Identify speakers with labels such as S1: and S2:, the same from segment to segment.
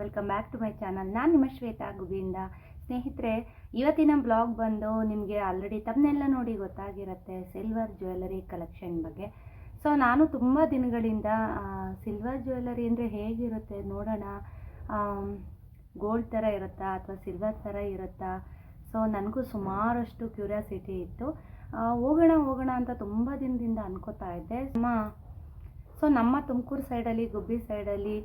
S1: Welcome back to my channel ನಾನು ನಿಮ್ಮ ಶ್ವೇತಾ ಗುಬಿಯಿಂದ. ಸ್ನೇಹಿತರೆ, ಇವತ್ತಿನ ಬ್ಲಾಗ್ ಬಂದು ನಿಮಗೆ ಆಲ್ರೆಡಿ ತಮ್ಮನ್ನೆಲ್ಲ ನೋಡಿ ಗೊತ್ತಾಗಿರುತ್ತೆ ಸಿಲ್ವರ್ ಜ್ಯುವೆಲರಿ ಕಲೆಕ್ಷನ್ ಬಗ್ಗೆ. ಸೊ ನಾನು ತುಂಬ ದಿನಗಳಿಂದ ಸಿಲ್ವರ್ ಜ್ಯುವೆಲರಿ ಅಂದರೆ ಹೇಗಿರುತ್ತೆ ನೋಡೋಣ. ಗೋಲ್ಡ್ ಥರ ಇರುತ್ತಾ ಅಥವಾ ಸಿಲ್ವರ್ ಥರ ಇರುತ್ತಾ? ಸೊ ನನಗೂ ಸುಮಾರಷ್ಟು ಕ್ಯೂರಿಯಾಸಿಟಿ ಇತ್ತು. ಹೋಗೋಣ ಹೋಗೋಣ ಅಂತ ತುಂಬ ದಿನದಿಂದ ಅನ್ಕೋತಾ ಇದ್ದೆ. ನಮ್ಮ ಸೊ ನಮ್ಮ ತುಮಕೂರು ಸೈಡಲ್ಲಿ ಗುಬ್ಬಿ ಸೈಡಲ್ಲಿ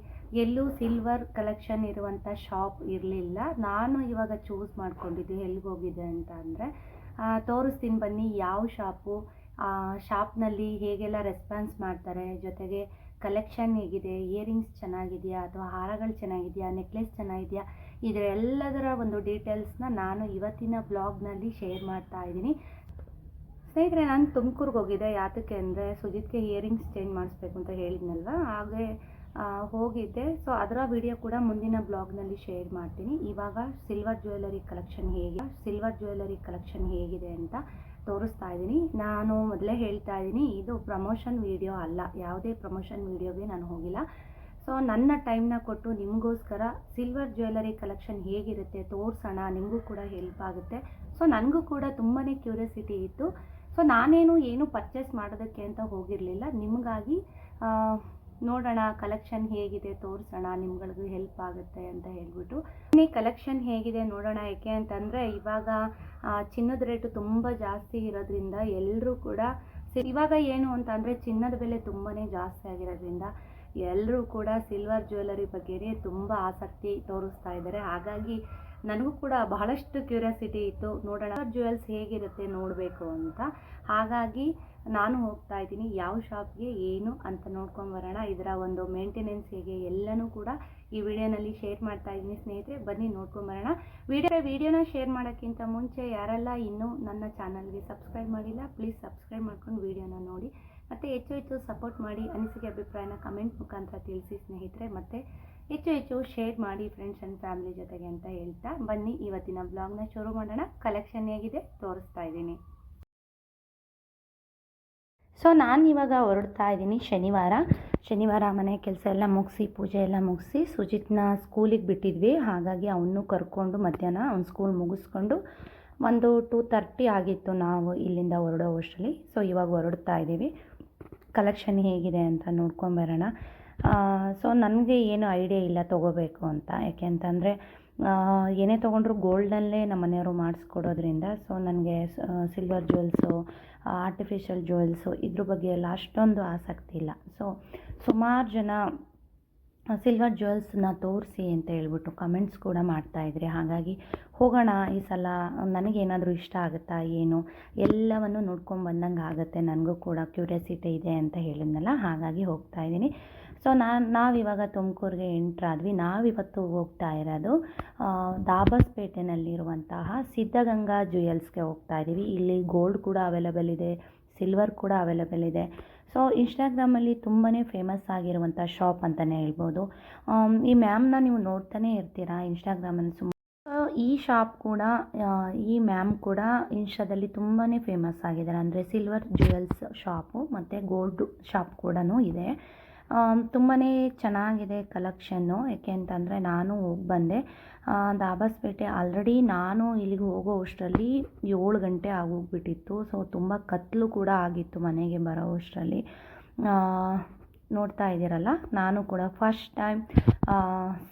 S1: ಎಲ್ಲೂ ಸಿಲ್ವರ್ ಕಲೆಕ್ಷನ್ ಇರುವಂಥ ಶಾಪ್ ಇರಲಿಲ್ಲ. ನಾನು ಇವಾಗ ಚೂಸ್ ಮಾಡಿಕೊಂಡಿದ್ದು ಎಲ್ಲಿಗೆ ಹೋಗಿದೆ ಅಂತ ಅಂದರೆ ತೋರಿಸ್ತೀನಿ ಬನ್ನಿ ಯಾವ ಶಾಪು ಶಾಪ್ನಲ್ಲಿ ಹೇಗೆಲ್ಲ ರೆಸ್ಪಾನ್ಸ್ ಮಾಡ್ತಾರೆ, ಜೊತೆಗೆ ಕಲೆಕ್ಷನ್ ಹೇಗಿದೆ ಇಯರಿಂಗ್ಸ್ ಚೆನ್ನಾಗಿದೆಯಾ, ಅಥವಾ ಹಾರಗಳು ಚೆನ್ನಾಗಿದೆಯಾ ನೆಕ್ಲೆಸ್ ಚೆನ್ನಾಗಿದೆಯಾ, ಇದರೆಲ್ಲದರ ಒಂದು ಡೀಟೇಲ್ಸ್ನ ನಾನು ಇವತ್ತಿನ ಬ್ಲಾಗ್ನಲ್ಲಿ ಶೇರ್ ಮಾಡ್ತಾ ಇದ್ದೀನಿ. ಸ್ನೇಹಿತರೆ, ನಾನು ತುಮಕೂರಿಗೆ ಹೋಗಿದ್ದೆ. ಯಾತಕ್ಕೆ ಅಂದರೆ ಸುಜಿತ್ಗೆ ಇಯರಿಂಗ್ಸ್ ಚೇಂಜ್ ಮಾಡಿಸ್ಬೇಕು ಅಂತ ಹೇಳಿದ್ನಲ್ವ? ಹಾಗೆ ಹೋಗಿದ್ದೆ. ಸೊ ಅದರ ವಿಡಿಯೋ ಕೂಡ ಮುಂದಿನ ಬ್ಲಾಗ್ನಲ್ಲಿ ಶೇರ್ ಮಾಡ್ತೀನಿ. ಇವಾಗ ಸಿಲ್ವರ್ ಜ್ಯುವೆಲರಿ ಕಲೆಕ್ಷನ್ ಹೇಗೆ ಸಿಲ್ವರ್ ಜ್ಯುವೆಲರಿ ಕಲೆಕ್ಷನ್ ಹೇಗಿದೆ ಅಂತ ತೋರಿಸ್ತಾ ಇದ್ದೀನಿ. ನಾನು ಮೊದಲೇ ಹೇಳ್ತಾ ಇದ್ದೀನಿ, ಇದು ಪ್ರಮೋಷನ್ ವಿಡಿಯೋ ಅಲ್ಲ. ಯಾವುದೇ ಪ್ರಮೋಷನ್ ವಿಡಿಯೋಗೆ ನಾನು ಹೋಗಿಲ್ಲ. ಸೊ ನನ್ನ ಟೈಮ್ನ ಕೊಟ್ಟು ನಿಮಗೋಸ್ಕರ ಸಿಲ್ವರ್ ಜ್ಯುವೆಲರಿ ಕಲೆಕ್ಷನ್ ಹೇಗಿರುತ್ತೆ ತೋರಿಸೋಣ. ನಿಮಗೂ ಕೂಡ ಹೆಲ್ಪ್ ಆಗುತ್ತೆ. ಸೊ ನನಗೂ ಕೂಡ ತುಂಬಾ ಕ್ಯೂರಿಯಾಸಿಟಿ ಇತ್ತು. ಸೊ ನಾನೇನು ಏನು ಪರ್ಚೇಸ್ ಮಾಡೋದಕ್ಕೆ ಅಂತ ಹೋಗಿರಲಿಲ್ಲ. ನಿಮಗಾಗಿ ನೋಡೋಣ ಕಲೆಕ್ಷನ್ ಹೇಗಿದೆ, ತೋರಿಸೋಣ, ನಿಮ್ಗಳಿಗೂ ಹೆಲ್ಪ್ ಆಗುತ್ತೆ ಅಂತ ಹೇಳ್ಬಿಟ್ಟು. ಇನ್ನೇ ಕಲೆಕ್ಷನ್ ಹೇಗಿದೆ ನೋಡೋಣ ಯಾಕೆ ಅಂತಂದರೆ, ಇವಾಗ ಚಿನ್ನದ ರೇಟು ತುಂಬ ಜಾಸ್ತಿ ಇರೋದ್ರಿಂದ ಎಲ್ಲರೂ ಕೂಡ ಇವಾಗ ಏನು ಅಂತಂದರೆ ಚಿನ್ನದ ಬೆಲೆ ತುಂಬಾ ಜಾಸ್ತಿ ಆಗಿರೋದ್ರಿಂದ ಎಲ್ಲರೂ ಕೂಡ ಸಿಲ್ವರ್ ಜ್ಯುವೆಲರಿ ಬಗ್ಗೆನೇ ತುಂಬ ಆಸಕ್ತಿ ತೋರಿಸ್ತಾ ಇದ್ದಾರೆ. ಹಾಗಾಗಿ ನನಗೂ ಕೂಡ ಬಹಳಷ್ಟು ಕ್ಯೂರಿಯಾಸಿಟಿ ಇತ್ತು, ನೋಡೋಣ ಜ್ಯುವೆಲ್ಸ್ ಹೇಗಿರುತ್ತೆ ನೋಡಬೇಕು ಅಂತ. ಹಾಗಾಗಿ ನಾನು ಹೋಗ್ತಾ ಇದ್ದೀನಿ, ಯಾವ ಶಾಪ್ಗೆ ಏನು ಅಂತ ನೋಡ್ಕೊಂಬರೋಣ ಇದರ ಒಂದು ಮೇಂಟೆನೆನ್ಸ್ ಹೇಗೆ ಎಲ್ಲನೂ ಕೂಡ ಈ ವಿಡಿಯೋನಲ್ಲಿ ಶೇರ್ ಮಾಡ್ತಾ ಇದ್ದೀನಿ ಸ್ನೇಹಿತರೆ. ಬನ್ನಿ ನೋಡ್ಕೊಂಬರೋಣ ವಿಡಿಯೋ, ವಿಡಿಯೋನ ಶೇರ್ ಮಾಡೋಕ್ಕಿಂತ ಮುಂಚೆ ಯಾರೆಲ್ಲ ಇನ್ನೂ ನನ್ನ ಚಾನಲ್ಗೆ ಸಬ್ಸ್ಕ್ರೈಬ್ ಮಾಡಿಲ್ಲ ಪ್ಲೀಸ್ ಸಬ್ಸ್ಕ್ರೈಬ್ ಮಾಡ್ಕೊಂಡು ವಿಡಿಯೋನ ನೋಡಿ. ಮತ್ತು ಹೆಚ್ಚು ಹೆಚ್ಚು ಸಪೋರ್ಟ್ ಮಾಡಿ ಅನಿಸಿಕೆ, ಅಭಿಪ್ರಾಯನ ಕಮೆಂಟ್ ಮುಖಾಂತರ ತಿಳಿಸಿ ಸ್ನೇಹಿತರೆ. ಮತ್ತು ಹೆಚ್ಚು ಹೆಚ್ಚು ಶೇರ್ ಮಾಡಿ ಫ್ರೆಂಡ್ಸ್ ಆ್ಯಂಡ್ ಫ್ಯಾಮಿಲಿ ಜೊತೆಗೆ ಅಂತ ಹೇಳ್ತಾ ಬನ್ನಿ. ಇವತ್ತಿನ ಬ್ಲಾಗ್ನ ಶುರು ಮಾಡೋಣ. ಕಲೆಕ್ಷನ್ ಹೇಗಿದೆ? ತೋರಿಸ್ತಾ ಇದ್ದೀನಿ. ಸೊ ನಾನು ಇವಾಗ ಹೊರಡ್ತಾ ಇದ್ದೀನಿ ಶನಿವಾರ. ಶನಿವಾರ ಮನೆ ಕೆಲಸ ಎಲ್ಲ ಮುಗಿಸಿ, ಪೂಜೆ ಎಲ್ಲ ಮುಗಿಸಿ ಸುಜಿತ್ನ ಸ್ಕೂಲಿಗೆ ಬಿಟ್ಟಿದ್ವಿ. ಹಾಗಾಗಿ ಅವನು ಕರ್ಕೊಂಡು ಮಧ್ಯಾಹ್ನ ಅವ್ನು ಸ್ಕೂಲ್ ಮುಗಿಸ್ಕೊಂಡು ಒಂದು ಟೂ ತರ್ಟಿ ಆಗಿತ್ತು ನಾವು ಇಲ್ಲಿಂದ ಹೊರಡೋ ಅಷ್ಟರಲ್ಲಿ. ಸೊ ಇವಾಗ ಹೊರಡ್ತಾ ಇದ್ದೀವಿ. ಕಲೆಕ್ಷನ್ ಹೇಗಿದೆ ಅಂತ ನೋಡ್ಕೊಂಬರೋಣ ಸೊ ನನಗೆ ಏನು ಐಡಿಯಾ ಇಲ್ಲ ತೊಗೋಬೇಕು ಅಂತ. ಯಾಕೆ ಅಂತಂದರೆ ಏನೇ ತೊಗೊಂಡ್ರು ಗೋಲ್ಡಲ್ಲೇ ನಮ್ಮ ಮನೆಯವರು ಮಾಡಿಸ್ಕೊಡೋದ್ರಿಂದ. ಸೊ ನನಗೆ ಸಿಲ್ವರ್ ಜ್ಯುವೆಲ್ಸು ಆರ್ಟಿಫಿಷಿಯಲ್ ಜ್ಯುವೆಲ್ಸು ಇದ್ರ ಬಗ್ಗೆ ಎಲ್ಲ ಅಷ್ಟೊಂದು ಆಸಕ್ತಿ ಇಲ್ಲ. ಸೊ ಸುಮಾರು ಜನ ಸಿಲ್ವರ್ ಜ್ಯುವೆಲ್ಸ್ನ ತೋರಿಸಿ ಅಂತ ಹೇಳ್ಬಿಟ್ಟು ಕಮೆಂಟ್ಸ್ ಕೂಡ ಮಾಡ್ತಾಯಿದ್ರಿ ಹಾಗಾಗಿ ಹೋಗೋಣ ಈ ಸಲ, ನನಗೇನಾದರೂ ಇಷ್ಟ ಆಗುತ್ತಾ, ಏನು, ಎಲ್ಲವನ್ನು ನೋಡ್ಕೊಂಡು ಬಂದಂಗೆ ಆಗುತ್ತೆ ನನಗೂ ಕೂಡ ಕ್ಯೂರಿಯಾಸಿಟಿ ಇದೆ ಅಂತ ಹೇಳಿದ್ನಲ್ಲ, ಹಾಗಾಗಿ ಹೋಗ್ತಾ ಇದ್ದೀನಿ. ಸೊ ನಾನು ನಾವಿವಾಗ ತುಮಕೂರಿಗೆ ಎಂಟ್ರಾದ್ವಿ ನಾವಿವತ್ತು ಹೋಗ್ತಾ ಇರೋದು ದಾಬಸ್ಪೇಟೆನಲ್ಲಿರುವಂತಹ ಸಿದ್ಧಗಂಗಾ ಜ್ಯುವೆಲ್ಸ್ಗೆ ಹೋಗ್ತಾ ಇದ್ದೀವಿ. ಇಲ್ಲಿ ಗೋಲ್ಡ್ ಕೂಡ ಅವೈಲಬಲ್ ಇದೆ, ಸಿಲ್ವರ್ ಕೂಡ ಅವೈಲೇಬಲ್ ಇದೆ. ಸೊ ಇನ್ಸ್ಟಾಗ್ರಾಮಲ್ಲಿ ತುಂಬಾ ಫೇಮಸ್ ಆಗಿರುವಂಥ ಶಾಪ್ ಅಂತಲೇ ಹೇಳ್ಬೋದು. ಈ ಮ್ಯಾಮ್ನ ನೀವು ನೋಡ್ತಾನೆ ಇರ್ತೀರಾ? ಇನ್ಸ್ಟಾಗ್ರಾಮಲ್ಲಿ ಸುಮ್ಮ ಈ ಶಾಪ್ ಕೂಡ ಈ ಮ್ಯಾಮ್ ಕೂಡ ಇನ್ಸ್ಟಾದಲ್ಲಿ ತುಂಬಾ ಫೇಮಸ್ ಆಗಿದ್ದಾರೆ. ಅಂದರೆ ಸಿಲ್ವರ್ ಜ್ಯುವೆಲ್ಸ್ ಶಾಪು ಮತ್ತು ಗೋಲ್ಡ್ ಶಾಪ್ ಕೂಡ ಇದೆ. ತುಂಬಾ ಚೆನ್ನಾಗಿದೆ ಕಲೆಕ್ಷನ್ನು. ಯಾಕೆ ಅಂತಂದರೆ ನಾನು ಹೋಗಿ ಬಂದೆ. ದಾಬಸ್ಪೇಟೆ ಆಲ್ರೆಡಿ ನಾನು ಇಲ್ಲಿಗೆ ಹೋಗೋ ಅಷ್ಟರಲ್ಲಿ ಏಳು ಗಂಟೆ ಆಗೋಗ್ಬಿಟ್ಟಿತ್ತು. ಸೊ, ತುಂಬ ಕತ್ತಲು ಕೂಡ ಆಗಿತ್ತು ಮನೆಗೆ ಬರೋ ಅಷ್ಟರಲ್ಲಿ. ನೋಡ್ತಾ ಇದ್ದೀರಲ್ಲ, ನಾನು ಕೂಡ ಫಸ್ಟ್ ಟೈಮ್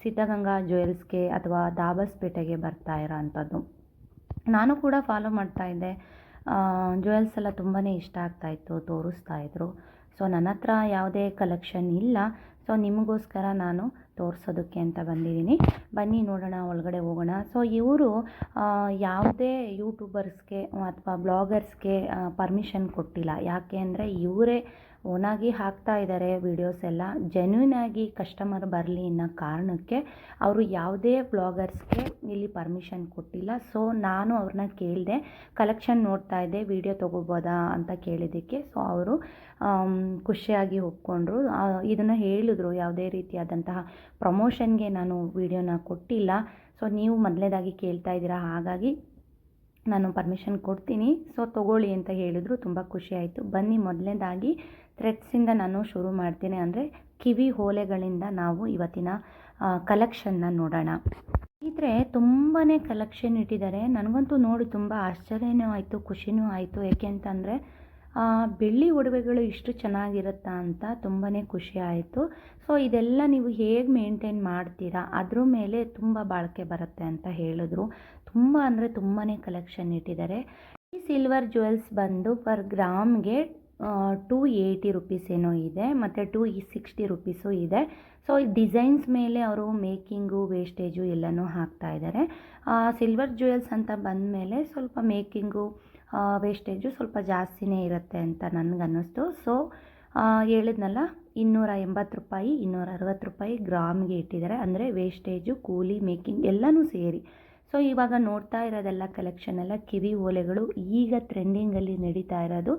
S1: ಸಿದ್ಧಗಂಗಾ ಜ್ಯುವೆಲ್ಸ್ಗೆ ಅಥವಾ ದಾಬಸ್ಪೇಟೆಗೆ ಬರ್ತಾ ಇರೋ ಅಂಥದ್ದು ನಾನು ಕೂಡ ಫಾಲೋ ಮಾಡ್ತಾ ಇದ್ದೆ. ಜ್ಯುವೆಲ್ಸ್ ಎಲ್ಲ ತುಂಬಾ ಇಷ್ಟ ಆಗ್ತಾಯಿತ್ತು ತೋರಿಸ್ತಾ ಇದ್ರು. ಸೊ ನನ್ನ ಹತ್ರ ಯಾವುದೇ ಕಲೆಕ್ಷನ್ ಇಲ್ಲ. ಸೊ ನಿಮಗೋಸ್ಕರ ನಾನು ತೋರಿಸೋದಕ್ಕೆ ಅಂತ ಬಂದಿದ್ದೀನಿ. ಬನ್ನಿ ನೋಡೋಣ, ಒಳಗಡೆ ಹೋಗೋಣ. ಸೊ ಇವರು ಯಾವುದೇ ಯೂಟ್ಯೂಬರ್ಸ್ಗೆ ಅಥವಾ ಬ್ಲಾಗರ್ಸ್ಗೆ ಪರ್ಮಿಷನ್ ಕೊಟ್ಟಿಲ್ಲ. ಯಾಕೆ ಅಂದರೆ ಇವರೇ ಓನಾಗಿ ಹಾಕ್ತಾ ಇದ್ದಾರೆ ವೀಡಿಯೋಸ್ ಎಲ್ಲ. ಜೆನ್ಯೂನ್ ಆಗಿ ಕಸ್ಟಮರ್ ಬರಲಿ ಅನ್ನೋ ಕಾರಣಕ್ಕೆ ಅವರು ಯಾವುದೇ ಬ್ಲಾಗರ್ಸ್ಗೆ ಇಲ್ಲಿ ಪರ್ಮಿಷನ್ ಕೊಟ್ಟಿಲ್ಲ. ಸೊ ನಾನು ಅವ್ರನ್ನ ಕೇಳಿದೆ ಕಲೆಕ್ಷನ್ ನೋಡ್ತಾ ಇದ್ದೆ ವಿಡಿಯೋ ತೊಗೋಬೋದಾ ಅಂತ ಕೇಳಿದ್ದಕ್ಕೆ. ಸೊ ಅವರು ಖುಷಿಯಾಗಿ ಒಪ್ಕೊಂಡ್ರು. ಇದನ್ನು ಹೇಳಿದ್ರು, ಯಾವುದೇ ರೀತಿಯಾದಂತಹ ಪ್ರಮೋಷನ್ಗೆ ನಾನು ವೀಡಿಯೋನ ಕೊಟ್ಟಿಲ್ಲ. ಸೊ ನೀವು ಮೊದಲೇದಾಗಿ ಕೇಳ್ತಾ ಇದ್ದೀರಾ, ಹಾಗಾಗಿ ನಾನು ಪರ್ಮಿಷನ್ ಕೊಡ್ತೀನಿ. ಸೊ ತೊಗೊಳ್ಳಿ ಅಂತ ಹೇಳಿದ್ರು, ತುಂಬ ಖುಷಿ ಆಯಿತು. ಬನ್ನಿ ಮೊದಲನೇದಾಗಿ ಥ್ರೆಡ್ಸಿಂದ ನಾನು ಶುರು ಮಾಡ್ತೀನಿ ಅಂದರೆ ಕಿವಿ ಓಲೆಗಳಿಂದ ನಾವು ಇವತ್ತಿನ ಕಲೆಕ್ಷನ್ನ ನೋಡೋಣ. ಇದ್ರೆ ತುಂಬಾ ಕಲೆಕ್ಷನ್ ಇಟ್ಟಿದ್ದಾರೆ. ನನಗಂತೂ ನೋಡಿ ತುಂಬ ಆಶ್ಚರ್ಯನೂ ಆಯಿತು, ಖುಷಿನೂ ಆಯಿತು. ಏಕೆ ಅಂತಂದರೆ ಬೆಳ್ಳಿ ಒಡವೆಗಳು ಇಷ್ಟು ಚೆನ್ನಾಗಿರುತ್ತಾ ಅಂತ ತುಂಬಾ ಖುಷಿ ಆಯಿತು. ಸೊ ಇದೆಲ್ಲ ನೀವು ಹೇಗೆ ಮೇಂಟೈನ್ ಮಾಡ್ತೀರಾ? ಅದ್ರ ಮೇಲೆ ತುಂಬ ಬಾಳಿಕೆ ಬರುತ್ತೆ ಅಂತ ಹೇಳಿದ್ರು. ತುಂಬ ಅಂದರೆ ತುಂಬಾ ಕಲೆಕ್ಷನ್ ಇಟ್ಟಿದ್ದಾರೆ. ಈ ಸಿಲ್ವರ್ ಜ್ಯುವೆಲ್ಸ್ ಬಂದು ಪರ್ ಗ್ರಾಮ್ಗೆ ಟೂ ಏಯ್ಟಿ ರುಪೀಸ್ ಏನೋ ಇದೆ, ಮತ್ತು ಟೂ ಸಿಕ್ಸ್ಟಿ ರುಪೀಸು ಇದೆ. ಸೊ ಡಿಸೈನ್ಸ್ ಮೇಲೆ ಅವರು ಮೇಕಿಂಗು ವೇಸ್ಟೇಜು ಎಲ್ಲನೂ ಹಾಕ್ತಾ ಇದ್ದಾರೆ. ಸಿಲ್ವರ್ ಜ್ಯುವೆಲ್ಸ್ ಅಂತ ಬಂದ ಮೇಲೆ ಸ್ವಲ್ಪ ಮೇಕಿಂಗು ವೇಸ್ಟೇಜು ಸ್ವಲ್ಪ ಜಾಸ್ತಿನೇ ಇರುತ್ತೆ ಅಂತ ನನಗನ್ನಿಸ್ತು. ಸೊ ಹೇಳಿದ್ನಲ್ಲ ಇನ್ನೂರ ಎಂಬತ್ತು ರೂಪಾಯಿ ಇನ್ನೂರ ಅರವತ್ತು ರೂಪಾಯಿ ಗ್ರಾಮ್ಗೆ ಇಟ್ಟಿದ್ದಾರೆ. ಅಂದರೆ ವೇಸ್ಟೇಜು ಕೂಲಿ ಮೇಕಿಂಗ್ ಎಲ್ಲನೂ ಸೇರಿ. ಸೊ ಇವಾಗ ನೋಡ್ತಾ ಇರೋದೆಲ್ಲ ಕಲೆಕ್ಷನ್ ಎಲ್ಲ ಕಿವಿ ಓಲೆಗಳು ಈಗ ಟ್ರೆಂಡಿಂಗಲ್ಲಿ ನಡೀತಾ ಇರೋದು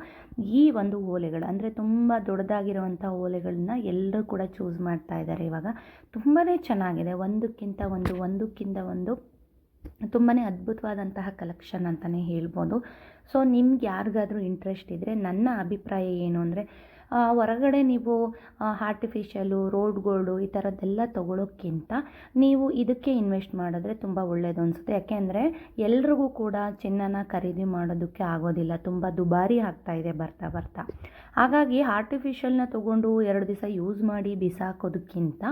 S1: ಈ ಒಂದು ಓಲೆಗಳು. ಅಂದರೆ ತುಂಬ ದೊಡ್ಡದಾಗಿರುವಂಥ ಓಲೆಗಳನ್ನ ಎಲ್ಲರೂ ಕೂಡ ಚೂಸ್ ಮಾಡ್ತಾ ಇದ್ದಾರೆ ಇವಾಗ. ತುಂಬಾ ಚೆನ್ನಾಗಿದೆ. ಒಂದಕ್ಕಿಂತ ಒಂದು ಒಂದಕ್ಕಿಂತ ಒಂದು. ತುಂಬಾ ಅದ್ಭುತವಾದಂತಹ ಕಲೆಕ್ಷನ್ ಅಂತಲೇ ಹೇಳ್ಬೋದು. ಸೊ ನಿಮ್ಗೆ ಯಾರಿಗಾದ್ರೂ ಇಂಟ್ರೆಸ್ಟ್ ಇದ್ದರೆ ನನ್ನ ಅಭಿಪ್ರಾಯ ಏನು ಅಂದರೆ ಹೊರಗಡೆ ನೀವು ಆರ್ಟಿಫಿಷಿಯಲು ರೋಡ್ಗಳು ಈ ಥರದ್ದೆಲ್ಲ ತೊಗೊಳೋಕ್ಕಿಂತ ನೀವು ಇದಕ್ಕೆ ಇನ್ವೆಸ್ಟ್ ಮಾಡಿದ್ರೆ ತುಂಬ ಒಳ್ಳೆಯದು ಅನಿಸುತ್ತೆ. ಯಾಕೆಂದರೆ ಎಲ್ರಿಗೂ ಕೂಡ ಚಿನ್ನನ ಖರೀದಿ ಮಾಡೋದಕ್ಕೆ ಆಗೋದಿಲ್ಲ. ತುಂಬ ದುಬಾರಿ ಆಗ್ತಾ ಇದೆ ಬರ್ತಾ ಬರ್ತಾ. ಹಾಗಾಗಿ ಆರ್ಟಿಫಿಷಿಯಲ್ನ ತೊಗೊಂಡು ಎರಡು ದಿವಸ ಯೂಸ್ ಮಾಡಿ ಬಿಸಾಕೋದಕ್ಕಿಂತ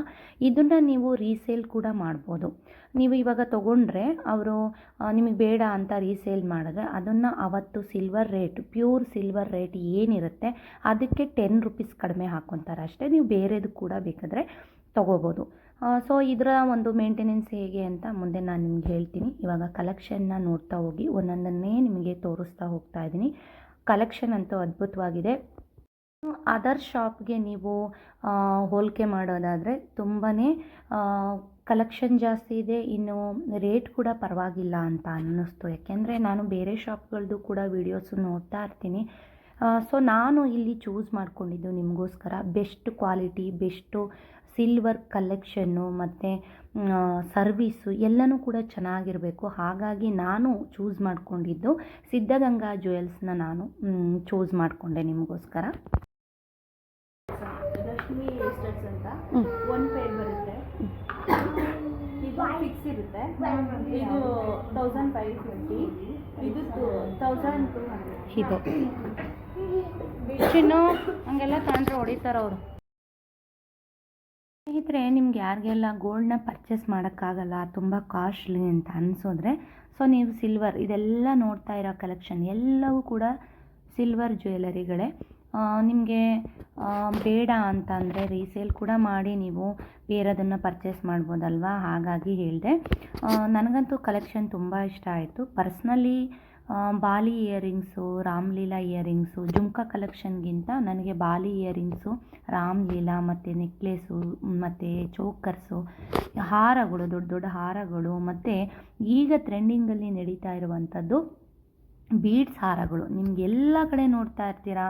S1: ಇದನ್ನು ನೀವು ರೀಸೇಲ್ ಕೂಡ ಮಾಡ್ಬೋದು. ನೀವು ಇವಾಗ ತೊಗೊಂಡ್ರೆ ಅವರು ನಿಮಗೆ ಬೇಡ ಅಂತ ರೀಸೇಲ್ ಮಾಡಿದ್ರೆ ಅದನ್ನು ಅವತ್ತು silver rate pure silver rate ಏನಿರುತ್ತೆ, ಅದಕ್ಕೆ ಟೆನ್ ರುಪೀಸ್ ಕಡಿಮೆ ಹಾಕ್ಕೊತಾರೆ ಅಷ್ಟೇ. ನೀವು ಬೇರೆದು ಕೂಡ ಬೇಕಾದರೆ ತೊಗೋಬೋದು. ಸೊ ಇದರ ಒಂದು ಮೇಂಟೆನೆನ್ಸ್ ಹೇಗೆ ಅಂತ ಮುಂದೆ ನಾನು ನಿಮ್ಗೆ ಹೇಳ್ತೀನಿ. ಇವಾಗ ಕಲೆಕ್ಷನ್ನ ನೋಡ್ತಾ ಹೋಗಿ, ಒಂದೊಂದನ್ನೇ ನಿಮಗೆ ತೋರಿಸ್ತಾ ಹೋಗ್ತಾ ಇದ್ದೀನಿ. ಕಲೆಕ್ಷನ್ ಅಂತೂ ಅದ್ಭುತವಾಗಿದೆ. ಅದರ್ ಶಾಪ್ಗೆ ನೀವು ಹೋಲಿಕೆ ಮಾಡೋದಾದರೆ ತುಂಬಾ ಕಲೆಕ್ಷನ್ ಜಾಸ್ತಿ ಇದೆ ಇನ್ನು ರೇಟ್ ಕೂಡ ಪರವಾಗಿಲ್ಲ ಅಂತ ಅನ್ನಿಸ್ತು. ಯಾಕೆಂದರೆ ನಾನು ಬೇರೆ ಶಾಪ್ಗಳದ್ದು ಕೂಡ ವೀಡಿಯೋಸು ನೋಡ್ತಾ ಇರ್ತೀನಿ. ಸೊ ನಾನು ಇಲ್ಲಿ ಚೂಸ್ ಮಾಡ್ಕೊಂಡಿದ್ದು ನಿಮಗೋಸ್ಕರ ಬೆಸ್ಟ್ ಕ್ವಾಲಿಟಿ ಬೆಸ್ಟು ಸಿಲ್ವರ್ ಕಲೆಕ್ಷನ್ನು ಮತ್ತು ಸರ್ವಿಸು ಎಲ್ಲನೂ ಕೂಡ ಚೆನ್ನಾಗಿರಬೇಕು. ಹಾಗಾಗಿ ನಾನು ಚೂಸ್ ಮಾಡಿಕೊಂಡಿದ್ದು ಸಿದ್ಧಗಂಗಾ ಜ್ಯುವೆಲ್ಸ್ನ ನಾನು ಚೂಸ್ ಮಾಡಿಕೊಂಡೆ ನಿಮಗೋಸ್ಕರ.
S2: ಲಕ್ಷ್ಮಿ ಅಂತ ಒಂದು ಪೇರ್ ಬರುತ್ತೆ. ಇರುತ್ತೆ. ಇದು ತೌಸಂಡ್ ಫೈವ್ ಟ್ವೆಂಟಿ ಇದು ತೌಸಂಡ್ ಟು ಹಂಡ್ರೆಡ್
S1: ಚಿನ್ನು, ಹಂಗೆಲ್ಲ ತಗೊಂಡ್ರೆ ಹೊಡಿತಾರೆ ಅವರು. ಸ್ನೇಹಿತರೆ, ನಿಮ್ಗೆ ಯಾರಿಗೆಲ್ಲ ಗೋಲ್ಡ್ನ ಪರ್ಚೇಸ್ ಮಾಡೋಕ್ಕಾಗಲ್ಲ, ತುಂಬ ಕಾಸ್ಟ್ಲಿ ಅಂತ ಅನಿಸೋದ್ರೆ ಸೊ ನೀವು ಸಿಲ್ವರ್ ಇದೆಲ್ಲ ನೋಡ್ತಾ ಇರೋ ಕಲೆಕ್ಷನ್ ಎಲ್ಲವೂ ಕೂಡ ಸಿಲ್ವರ್ ಜ್ಯುವೆಲರಿಗಳೇ ನಿಮಗೆ ಬೇಡ ಅಂತ ಅಂದರೆ ರೀಸೇಲ್ ಕೂಡ ಮಾಡಿ ನೀವು ಬೇರೆದನ್ನು ಪರ್ಚೇಸ್ ಮಾಡ್ಬೋದಲ್ವಾ? ಹಾಗಾಗಿ ಹೇಳಿದೆ. ನನಗಂತೂ ಕಲೆಕ್ಷನ್ ತುಂಬ ಇಷ್ಟ ಆಯಿತು. Personally bali earrings Ramleela earrings jhumka ಕಲೆಕ್ಷನ್ಗಿಂತ ನನಗೆ ಬಾಲಿ ಇಯರಿಂಗ್ಸು ರಾಮ್ಲೀಲಾ ಮತ್ತು ನೆಕ್ಲೇಸು ಮತ್ತು ಚೋಕರ್ಸು ಹಾರಗಳು, ದೊಡ್ಡ ದೊಡ್ಡ ಹಾರಗಳು, ಮತ್ತು ಈಗ ಟ್ರೆಂಡಿಂಗಲ್ಲಿ ನಡೀತಾ ಇರುವಂಥದ್ದು ಬೀಡ್ಸ್ ಹಾರಗಳು. ನಿಮ್ಗೆ ಎಲ್ಲ ಕಡೆ ನೋಡ್ತಾ ಇರ್ತೀರಾ?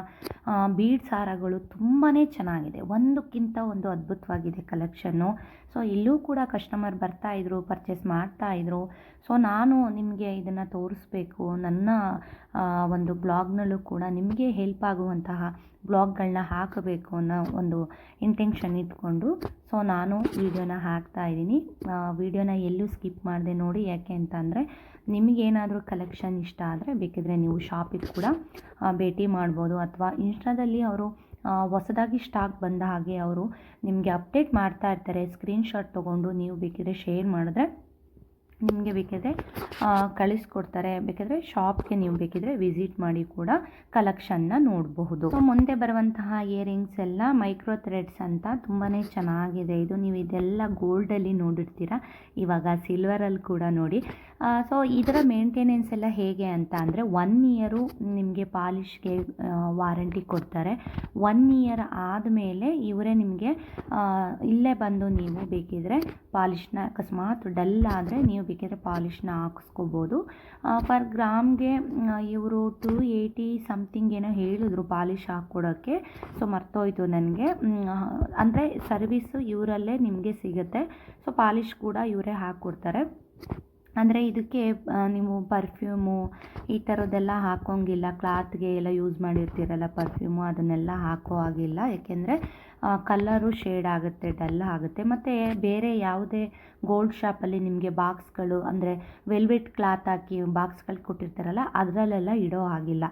S1: ಬೀಡ್ಸ್ ಹಾರಗಳು ತುಂಬಾ ಚೆನ್ನಾಗಿದೆ. ಒಂದಕ್ಕಿಂತ ಒಂದು ಅದ್ಭುತವಾಗಿದೆ ಕಲೆಕ್ಷನ್ನು ಸೊ ಇಲ್ಲೂ ಕೂಡ ಕಸ್ಟಮರ್ ಬರ್ತಾ ಇದ್ರು ಪರ್ಚೇಸ್ ಮಾಡ್ತಾಯಿದ್ರು ಸೊ ನಾನು ನಿಮಗೆ ಇದನ್ನು ತೋರಿಸ್ಬೇಕು. ನನ್ನ ಒಂದು ಬ್ಲಾಗ್ನಲ್ಲೂ ಕೂಡ ನಿಮಗೆ ಹೆಲ್ಪ್ ಆಗುವಂತಹ ಬ್ಲಾಗ್ಗಳನ್ನ ಹಾಕಬೇಕು ಅನ್ನೋ ಒಂದು ಇಂಟೆನ್ಷನ್ ಇಟ್ಕೊಂಡು ಸೊ ನಾನು ವೀಡಿಯೋನ ಹಾಕ್ತಾ ಇದ್ದೀನಿ. ವೀಡಿಯೋನ ಎಲ್ಲೂ ಸ್ಕಿಪ್ ಮಾಡಿದೆ ನೋಡಿ ಯಾಕೆ ಅಂತಂದರೆ, ನಿಮಗೇನಾದರೂ ಕಲೆಕ್ಷನ್ ಇಷ್ಟ ಆದರೆ ಬೇಕಿದ್ರೆ ನೀವು ಶಾಪಿಗೆ ಕೂಡ ಭೇಟಿ ಮಾಡ್ಬೋದು. ಅಥವಾ ಇನ್ಸ್ಟಾದಲ್ಲಿ ಅವರು ಹೊಸದಾಗಿ ಸ್ಟಾಕ್ ಬಂದ ಹಾಗೆ ಅವರು ನಿಮಗೆ ಅಪ್ಡೇಟ್ ಮಾಡ್ತಾ ಇರ್ತಾರೆ ಸ್ಕ್ರೀನ್ಶಾಟ್ ತೊಗೊಂಡು ನೀವು ಬೇಕಿದ್ರೆ ಶೇರ್ ಮಾಡಿದ್ರೆ. ನಿಮಗೆ ಬೇಕಿದ್ರೆ ಕಳಿಸ್ಕೊಡ್ತಾರೆ. ಬೇಕಿದ್ರೆ ಶಾಪ್ಗೆ ನೀವು ಬೇಕಿದ್ರೆ ವಿಸಿಟ್ ಮಾಡಿ ಕೂಡ ಕಲೆಕ್ಷನ್ನ ನೋಡಬಹುದು. ಸೊ ಮುಂದೆ ಬರುವಂತಹ ಇಯರಿಂಗ್ಸ್ ಎಲ್ಲ ಮೈಕ್ರೋ ಥ್ರೆಡ್ಸ್ ಅಂತ ತುಂಬಾ ಚೆನ್ನಾಗಿದೆ. ಇದು ನೀವು ಇದೆಲ್ಲ ಗೋಲ್ಡಲ್ಲಿ ನೋಡಿರ್ತೀರ, ಇವಾಗ ಸಿಲ್ವರಲ್ಲಿ ಕೂಡ ನೋಡಿ. ಸೊ ಇದರ ಮೇಂಟೆನೆನ್ಸ್ ಎಲ್ಲ ಹೇಗೆ ಅಂತ ಅಂದರೆ ಒನ್ ಇಯರು ನಿಮಗೆ ಪಾಲಿಷ್ಗೆ ವಾರಂಟಿ ಕೊಡ್ತಾರೆ. ಒನ್ ಇಯರ್ ಆದಮೇಲೆ ಇವರೇ ನಿಮಗೆ ಇಲ್ಲೇ ಬಂದು ನೀವು ಬೇಕಿದ್ರೆ ಪಾಲಿಶ್ನ ಅಕಸ್ಮಾತ್ ಡಲ್ ಆದರೆ ನೀವು ಬೇಕಿದ್ರೆ ಪಾಲಿಶ್ನ ಹಾಕಿಸ್ಕೋಬೋದು. ಪರ್ ಗ್ರಾಮ್ಗೆ ಇವರು ಟು ಏಯ್ಟಿ ಸಮಥಿಂಗ್ ಏನೋ ಹೇಳಿದ್ರು ಪಾಲಿಶ್ ಹಾಕ್ಕೊಡೋಕ್ಕೆ. ಸೊ ಮರ್ತೋಯ್ತು ನನಗೆ. ಅಂದರೆ ಸರ್ವಿಸು ಇವರಲ್ಲೇ ನಿಮಗೆ ಸಿಗುತ್ತೆ. ಸೊ ಪಾಲಿಶ್ ಕೂಡ ಇವರೇ ಹಾಕ್ಕೊಡ್ತಾರೆ. ಅಂದರೆ ಇದಕ್ಕೆ ನೀವು ಪರ್ಫ್ಯೂಮು ಈ ಥರದ್ದೆಲ್ಲ ಹಾಕೋಂಗಿಲ್ಲ. ಕ್ಲಾತ್ಗೆ ಎಲ್ಲ ಯೂಸ್ ಮಾಡಿರ್ತೀರಲ್ಲ ಪರ್ಫ್ಯೂಮು ಅದನ್ನೆಲ್ಲ ಹಾಕೋ ಹಾಗಿಲ್ಲ. ಏಕೆಂದರೆ ಕಲ್ಲರು ಶೇಡ್ ಆಗುತ್ತೆ ಡಲ್ ಆಗುತ್ತೆ. ಮತ್ತು ಬೇರೆ ಯಾವುದೇ ಗೋಲ್ಡ್ ಶಾಪಲ್ಲಿ ನಿಮಗೆ ಬಾಕ್ಸ್ಗಳು ಅಂದರೆ ವೆಲ್ವೆಟ್ ಕ್ಲಾತ್ ಹಾಕಿ ಬಾಕ್ಸ್ಗಳು ಕೊಟ್ಟಿರ್ತಾರಲ್ಲ, ಅದರಲ್ಲೆಲ್ಲ ಇಡೋ ಹಾಗಿಲ್ಲ.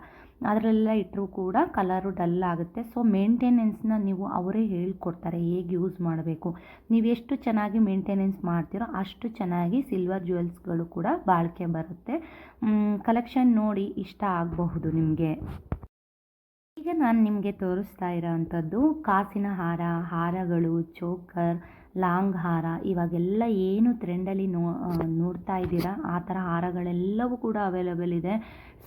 S1: ಅದರಲ್ಲೆಲ್ಲ ಇಟ್ಟರೂ ಕೂಡ ಕಲರು ಡಲ್ ಆಗುತ್ತೆ. ಸೊ ಮೇಂಟೆನೆನ್ಸ್ನ ನೀವು ಅವರೇ ಹೇಳ್ಕೊಡ್ತಾರೆ ಹೇಗೆ ಯೂಸ್ ಮಾಡಬೇಕು. ನೀವು ಎಷ್ಟು ಚೆನ್ನಾಗಿ ಮೇಂಟೆನೆನ್ಸ್ ಮಾಡ್ತೀರೋ ಅಷ್ಟು ಚೆನ್ನಾಗಿ ಸಿಲ್ವರ್ ಜ್ಯುವೆಲ್ಸ್ಗಳು ಕೂಡ ಬಾಳಿಕೆ ಬರುತ್ತೆ. ಕಲೆಕ್ಷನ್ ನೋಡಿ ಇಷ್ಟ ಆಗಬಹುದು ನಿಮಗೆ. ಈಗ ನಾನು ನಿಮಗೆ ತೋರಿಸ್ತಾ ಇರೋವಂಥದ್ದು ಕಾಸಿನ ಹಾರ, ಹಾರಗಳು, ಚೋಕರ್, ಲಾಂಗ್ ಹಾರ ಇವಾಗೆಲ್ಲ ಏನು ಟ್ರೆಂಡಲ್ಲಿ ನೋ ನೋಡ್ತಾ ಇದ್ದೀರಾ? ಆ ಥರ ಹಾರಗಳೆಲ್ಲವೂ ಕೂಡ ಅವೈಲೇಬಲ್ ಇದೆ.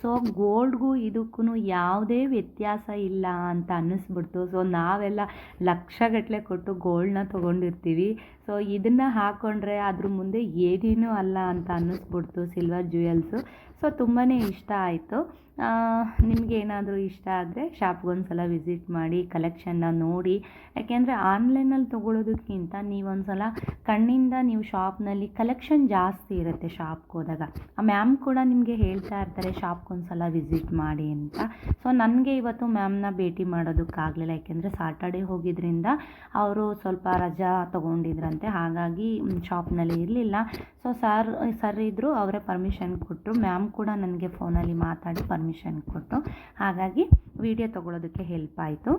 S1: ಸೊ ಗೋಲ್ಡ್ಗೂ ಇದಕ್ಕೂ ಯಾವುದೇ ವ್ಯತ್ಯಾಸ ಇಲ್ಲ ಅಂತ ಅನ್ನಿಸ್ಬಿಡ್ತು. ಸೊ ನಾವೆಲ್ಲ ಲಕ್ಷಗಟ್ಟಲೆ ಕೊಟ್ಟು ಗೋಲ್ಡ್ನ ತೊಗೊಂಡಿರ್ತೀವಿ. ಸೊ ಇದನ್ನು ಹಾಕ್ಕೊಂಡ್ರೆ ಅದ್ರ ಮುಂದೆ ಏನೇನೂ ಅಲ್ಲ ಅಂತ ಅನ್ನಿಸ್ಬಿಡ್ತು ಸಿಲ್ವರ್ ಜ್ಯುವೆಲ್ಸು ಸೊ ತುಂಬಾ ಇಷ್ಟ ಆಯಿತು. ನಿಮಗೆ ಏನಾದರೂ ಇಷ್ಟ ಆದರೆ ಶಾಪ್ಗೊಂದು ಸಲ ವಿಸಿಟ್ ಮಾಡಿ, ಕಲೆಕ್ಷನ್ನ ನೋಡಿ. ಯಾಕೆಂದರೆ ಆನ್ಲೈನಲ್ಲಿ ತೊಗೊಳೋದಕ್ಕಿಂತ ನೀವೊಂದು ಸಲ ಕಣ್ಣಿಂದ ನೀವು ಶಾಪ್ನಲ್ಲಿ ಕಲೆಕ್ಷನ್ ಜಾಸ್ತಿ ಇರುತ್ತೆ ಶಾಪ್ಗೆ ಹೋದಾಗ. ಆ ಮ್ಯಾಮ್ ಕೂಡ ನಿಮಗೆ ಹೇಳ್ತಾ ಇರ್ತಾರೆ ಶಾಪ್ಗೊಂದು ಸಲ ವಿಸಿಟ್ ಮಾಡಿ ಅಂತ. ಸೊ, ನನಗೆ ಇವತ್ತು ಮ್ಯಾಮ್ನ ಭೇಟಿ ಮಾಡೋದಕ್ಕಾಗಲಿಲ್ಲ. ಯಾಕೆಂದರೆ ಸಾಟರ್ಡೆ ಹೋಗಿದ್ದರಿಂದ ಅವರು ಸ್ವಲ್ಪ ರಜಾ ತೊಗೊಂಡಿದ್ರಂತೆ. ಹಾಗಾಗಿ ಶಾಪ್ನಲ್ಲಿ ಇರಲಿಲ್ಲ. ಸೊ, ಸರ್ ಸರ್ ಇದ್ದರು ಅವರೇ ಪರ್ಮಿಷನ್ ಕೊಟ್ಟರು ಮ್ಯಾಮ್ ಕೂಡ ನನಗೆ ಫೋನಲ್ಲಿ ಮಾತಾಡಿ ಪರ್ಮಿಷನ್ ಕೊಟ್ಟು ಹಾಗಾಗಿ ವಿಡಿಯೋ ತೊಗೊಳೋದಕ್ಕೆ ಹೆಲ್ಪ್ ಆಯಿತು.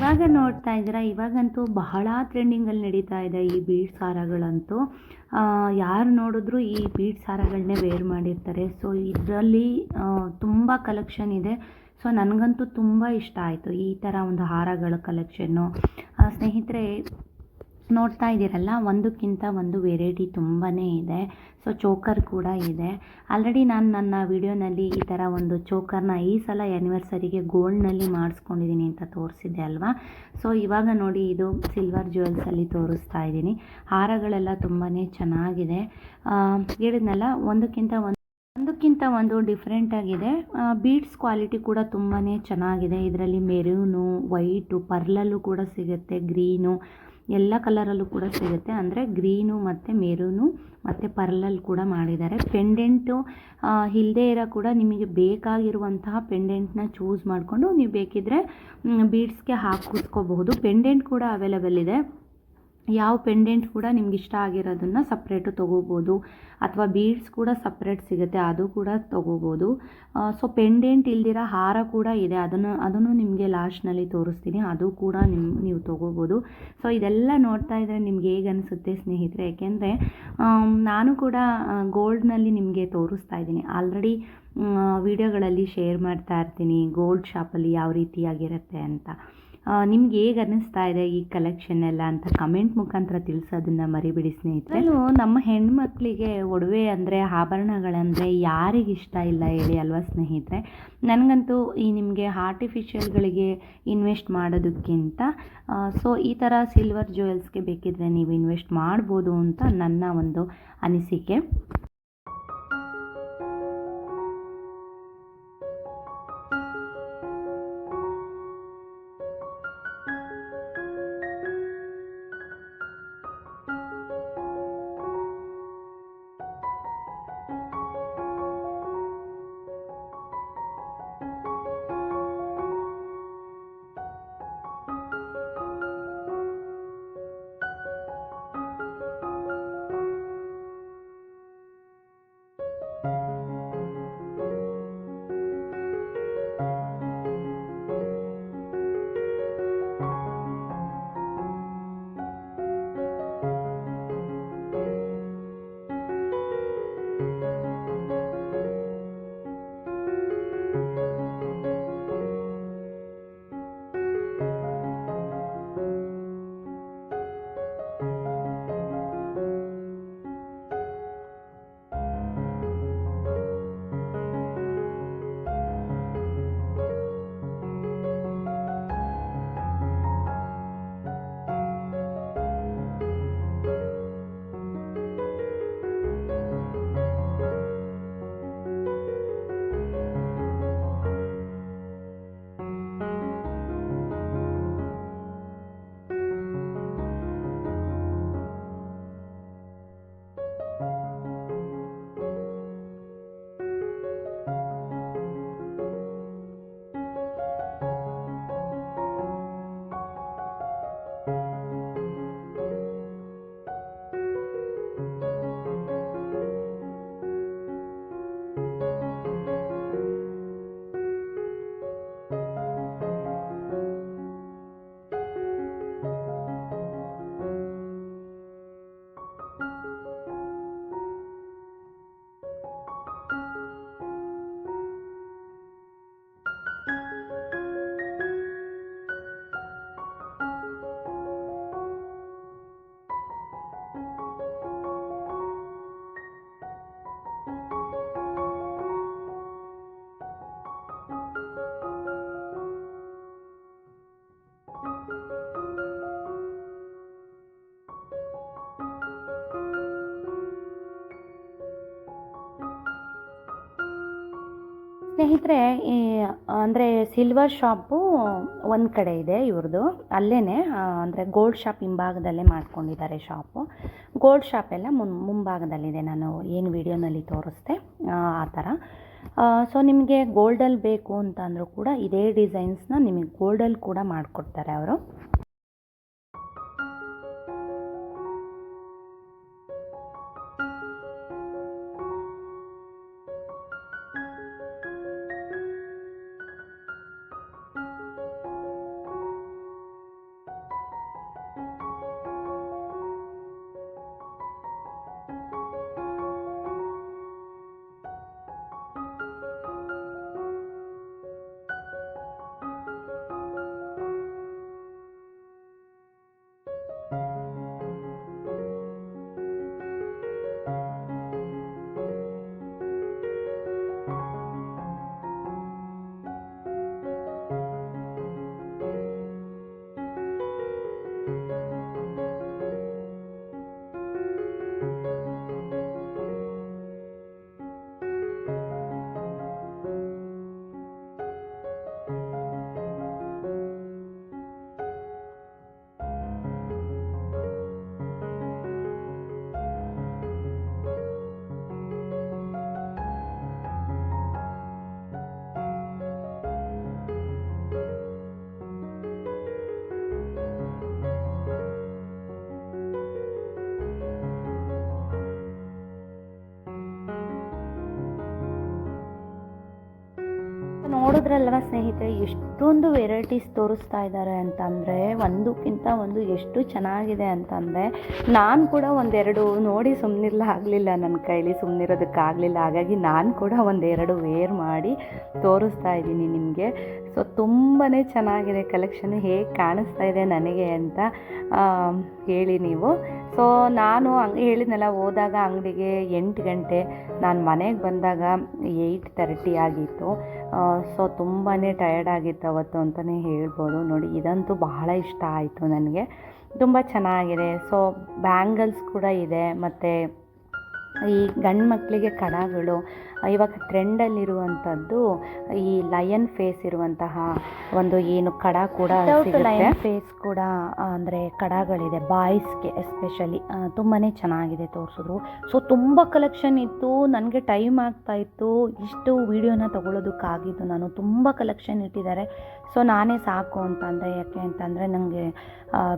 S1: ಇವಾಗ ನೋಡ್ತಾ ಇದ್ದೀರಾ, ಇವಾಗಂತೂ ಬಹಳ ಟ್ರೆಂಡಿಂಗಲ್ಲಿ ನಡೀತಾ ಇದೆ ಈ ಬೀಡ್ ಸಾರಗಳಂತೂ. ಯಾರು ನೋಡಿದ್ರು ಈ ಬೀಡ್ ಸಾರಗಳನ್ನೇ ವೇರ್ ಮಾಡಿರ್ತಾರೆ. ಸೊ, ಇದರಲ್ಲಿ ತುಂಬ ಕಲೆಕ್ಷನ್ ಇದೆ. ಸೊ, ನನಗಂತೂ ತುಂಬ ಇಷ್ಟ ಆಯಿತು ಈ ಥರ ಒಂದು ಹಾರಗಳ ಕಲೆಕ್ಷನ್ನು ಸ್ನೇಹಿತರೆ ನೋಡ್ತಾ ಇದ್ದೀರಲ್ಲ, ಒಂದಕ್ಕಿಂತ ಒಂದು ವೆರೈಟಿ ತುಂಬಾ ಇದೆ. ಸೊ ಚೋಕರ್ ಕೂಡ ಇದೆ. ಆಲ್ರೆಡಿ ನಾನು ನನ್ನ ವಿಡಿಯೋನಲ್ಲಿ ಈ ಥರ ಒಂದು ಚೋಕರ್ನ ಈ ಸಲ ಆ್ಯನಿವರ್ಸರಿಗೆ ಗೋಲ್ಡ್ನಲ್ಲಿ ಮಾಡಿಸ್ಕೊಂಡಿದ್ದೀನಿ ಅಂತ ತೋರಿಸಿದ್ದೆ ಅಲ್ವಾ? ಸೊ ಇವಾಗ ನೋಡಿ ಇದು ಸಿಲ್ವರ್ ಜ್ಯುವೆಲ್ಸಲ್ಲಿ ತೋರಿಸ್ತಾ ಇದ್ದೀನಿ. ಹಾರಗಳೆಲ್ಲ ತುಂಬಾ ಚೆನ್ನಾಗಿದೆ. ಹೇಳಿದ್ನಲ್ಲ, ಒಂದಕ್ಕಿಂತ ಒಂದು ಒಂದಕ್ಕಿಂತ ಒಂದು ಡಿಫ್ರೆಂಟಾಗಿದೆ ಬೀಡ್ಸ್ ಕ್ವಾಲಿಟಿ ಕೂಡ ತುಂಬಾ ಚೆನ್ನಾಗಿದೆ. ಇದರಲ್ಲಿ ಮೆರೂನು ವೈಟು ಪರ್ಲಲ್ಲೂ ಕೂಡ ಸಿಗುತ್ತೆ ಗ್ರೀನು ಎಲ್ಲ ಕಲರಲ್ಲೂ ಕೂಡ ಸಿಗುತ್ತೆ. ಅಂದರೆ ಗ್ರೀನು ಮತ್ತು ಮೆರೂನು ಮತ್ತು ಪರ್ಲಲ್ಲಿ ಕೂಡ ಮಾಡಿದ್ದಾರೆ. ಪೆಂಡೆಂಟು ಇಲ್ಲದೆ ಇರೋ ಕೂಡ ನಿಮಗೆ ಬೇಕಾಗಿರುವಂತಹ ಪೆಂಡೆಂಟ್ನ ಚೂಸ್ ಮಾಡಿಕೊಂಡು ನೀವು ಬೇಕಿದ್ದರೆ ಬೀಡ್ಸ್ಗೆ ಹಾಕಿಸ್ಕೋಬಹುದು ಪೆಂಡೆಂಟ್ ಕೂಡ ಅವೈಲೇಬಲ್ ಇದೆ. ಯಾವ ಪೆಂಡೆಂಟ್ ಕೂಡ ನಿಮ್ಗೆ ಇಷ್ಟ ಆಗಿರೋದನ್ನು ಸಪ್ರೇಟು ತೊಗೋಬೋದು. ಅಥವಾ ಬೀಡ್ಸ್ ಕೂಡ ಸಪ್ರೇಟ್ ಸಿಗುತ್ತೆ, ಅದು ಕೂಡ ತೊಗೋಬೋದು. ಸೊ ಪೆಂಡೆಂಟ್ ಇಲ್ದಿರೋ ಹಾರ ಕೂಡ ಇದೆ. ಅದನ್ನು ಅದನ್ನು ನಿಮಗೆ ಲಾಸ್ಟ್ನಲ್ಲಿ ತೋರಿಸ್ತೀನಿ. ಅದು ಕೂಡ ನಿಮ್ಮ ನೀವು ತೊಗೋಬೋದು. ಸೊ ಇದೆಲ್ಲ ನೋಡ್ತಾ ಇದ್ದರೆ ನಿಮ್ಗೆ ಹೇಗೆ ಅನಿಸುತ್ತೆ ಸ್ನೇಹಿತರೆ? ಯಾಕೆಂದರೆ ನಾನು ಕೂಡ ಗೋಲ್ಡ್ನಲ್ಲಿ ನಿಮಗೆ ತೋರಿಸ್ತಾ ಇದ್ದೀನಿ. ಆಲ್ರೆಡಿ ವಿಡಿಯೋಗಳಲ್ಲಿ ಶೇರ್ ಮಾಡ್ತಾ ಇರ್ತೀನಿ ಗೋಲ್ಡ್ ಶಾಪಲ್ಲಿ ಯಾವ ರೀತಿಯಾಗಿರುತ್ತೆ ಅಂತ. ನಿಮ್ಗೆ ಹೇಗೆ ಅನ್ನಿಸ್ತಾ ಇದೆ ಈ ಕಲೆಕ್ಷನ್ ಎಲ್ಲ ಅಂತ ಕಮೆಂಟ್ ಮುಖಾಂತರ ತಿಳಿಸೋದನ್ನ ಮರಿಬಿಡಿ ಸ್ನೇಹಿತರೆ. ನಮ್ಮ ಹೆಣ್ಮಕ್ಳಿಗೆ ಒಡವೆ ಅಂದರೆ ಆಭರಣಗಳಂದರೆ ಯಾರಿಗೆ ಇಷ್ಟ ಇಲ್ಲ ಹೇಳಿ ಅಲ್ವಾ ಸ್ನೇಹಿತರೆ? ನನಗಂತೂ ಈ ನಿಮಗೆ ಆರ್ಟಿಫಿಷಿಯಲ್ಗಳಿಗೆ ಇನ್ವೆಸ್ಟ್ ಮಾಡೋದಕ್ಕಿಂತ ಸೊ ಈ ಥರ ಸಿಲ್ವರ್ ಜ್ಯುವೆಲ್ಸ್ಗೆ ಬೇಕಿದ್ರೆ ನೀವು ಇನ್ವೆಸ್ಟ್ ಮಾಡ್ಬೋದು ಅಂತ ನನ್ನ ಒಂದು ಅನಿಸಿಕೆ. ಸ್ನೇಹಿತರೆ, ಈ, ಅಂದರೆ ಸಿಲ್ವರ್ ಶಾಪು ಒಂದು ಕಡೆ ಇದೆ ಇವ್ರದ್ದು ಅಲ್ಲೇ ಅಂದರೆ ಗೋಲ್ಡ್ ಶಾಪ್ ಹಿಂಭಾಗದಲ್ಲೇ ಮಾಡ್ಕೊಂಡಿದ್ದಾರೆ ಶಾಪು ಗೋಲ್ಡ್ ಶಾಪ್ ಎಲ್ಲ ಮುನ್, ಮುಂಭಾಗದಲ್ಲಿದೆ. ನಾನು ಏನು ವಿಡಿಯೋನಲ್ಲಿ ತೋರಿಸ್ದೆ, ಆ ಥರ ಸೊ ನಿಮಗೆ ಗೋಲ್ಡಲ್ಲಿ ಬೇಕು ಅಂತ ಅಂದರೂ ಕೂಡ ಇದೇ ಡಿಸೈನ್ಸ್ನ ನಿಮಗೆ ಗೋಲ್ಡಲ್ಲಿ ಕೂಡ ಮಾಡಿಕೊಡ್ತಾರೆ ಅವರು. ನೋಡಿದ್ರಲ್ವ ಸ್ನೇಹಿತರೆ, ಎಷ್ಟೊಂದು ವೆರೈಟೀಸ್ ತೋರಿಸ್ತಾ ಇದ್ದಾರೆ ಅಂತಂದರೆ, ಒಂದಕ್ಕಿಂತ ಒಂದು ಎಷ್ಟು ಚೆನ್ನಾಗಿದೆ ಅಂತಂದರೆ, ನಾನು ಕೂಡ ಒಂದೆರಡು ನೋಡಿ ಸುಮ್ಮನಿಲ್ಲ ಆಗಲಿಲ್ಲ ನನ್ನ ಕೈಲಿ ಸುಮ್ಮನಿರೋದಕ್ಕಾಗಲಿಲ್ಲ ಹಾಗಾಗಿ ನಾನು ಕೂಡ ಒಂದೆರಡು ವೇರ್ ಮಾಡಿ ತೋರಿಸ್ತಾ ಇದ್ದೀನಿ ನಿಮಗೆ. ಸೊ ತುಂಬಾ ಚೆನ್ನಾಗಿದೆ ಕಲೆಕ್ಷನ್ ಹೇಗೆ ಕಾಣಿಸ್ತಾ ಇದೆ ನನಗೆ ಅಂತ ಹೇಳಿ ನೀವು. ಸೊ ನಾನು ಹಂಗೆ ಹೇಳಿದ್ನಲ್ಲ, ಹೋದಾಗ ಅಂಗಡಿಗೆ ಎಂಟು ಗಂಟೆ, ನಾನು ಮನೆಗೆ ಬಂದಾಗ ಏಯ್ಟ್ ತರ್ಟಿ ಆಗಿತ್ತು. ಸೊ ತುಂಬಾ ಟಯರ್ಡ್ ಆಗಿತ್ತು ಅವತ್ತು ಅಂತಲೇ ಹೇಳ್ಬೋದು. ನೋಡಿ, ಇದಂತೂ ಬಹಳ ಇಷ್ಟ ಆಯಿತು ನನಗೆ. ತುಂಬ ಚೆನ್ನಾಗಿದೆ. ಸೊ ಬ್ಯಾಂಗಲ್ಸ್ ಕೂಡ ಇದೆ. ಮತ್ತು ಈ ಗಂಡು ಮಕ್ಕಳಿಗೆ ಕಡಗಳು ಇವಾಗ ಟ್ರೆಂಡಲ್ಲಿರುವಂಥದ್ದು ಈ ಲಯನ್ ಫೇಸ್ ಇರುವಂತಹ ಒಂದು ಏನು ಕಡ ಕೂಡ ಲಯನ್ ಫೇಸ್ ಕೂಡ ಅಂದರೆ ಕಡಗಳಿದೆ ಬಾಯ್ಸ್ಗೆ ಎಸ್ಪೆಷಲಿ ತುಂಬಾ ಚೆನ್ನಾಗಿದೆ ತೋರಿಸಿದ್ರು. ಸೊ ತುಂಬ ಕಲೆಕ್ಷನ್ ಇತ್ತು ನನಗೆ ಟೈಮ್ ಆಗ್ತಾ ಇತ್ತು. ಇಷ್ಟು ವೀಡಿಯೋನ ತಗೊಳ್ಳೋದಕ್ಕಾಗಿದ್ದು ನಾನು ತುಂಬ ಕಲೆಕ್ಷನ್ ಇಟ್ಟಿದ್ದಾರೆ. ಸೊ ನಾನೇ ಸಾಕು ಅಂತಂದರೆ ಯಾಕೆ ಅಂತಂದರೆ ನನಗೆ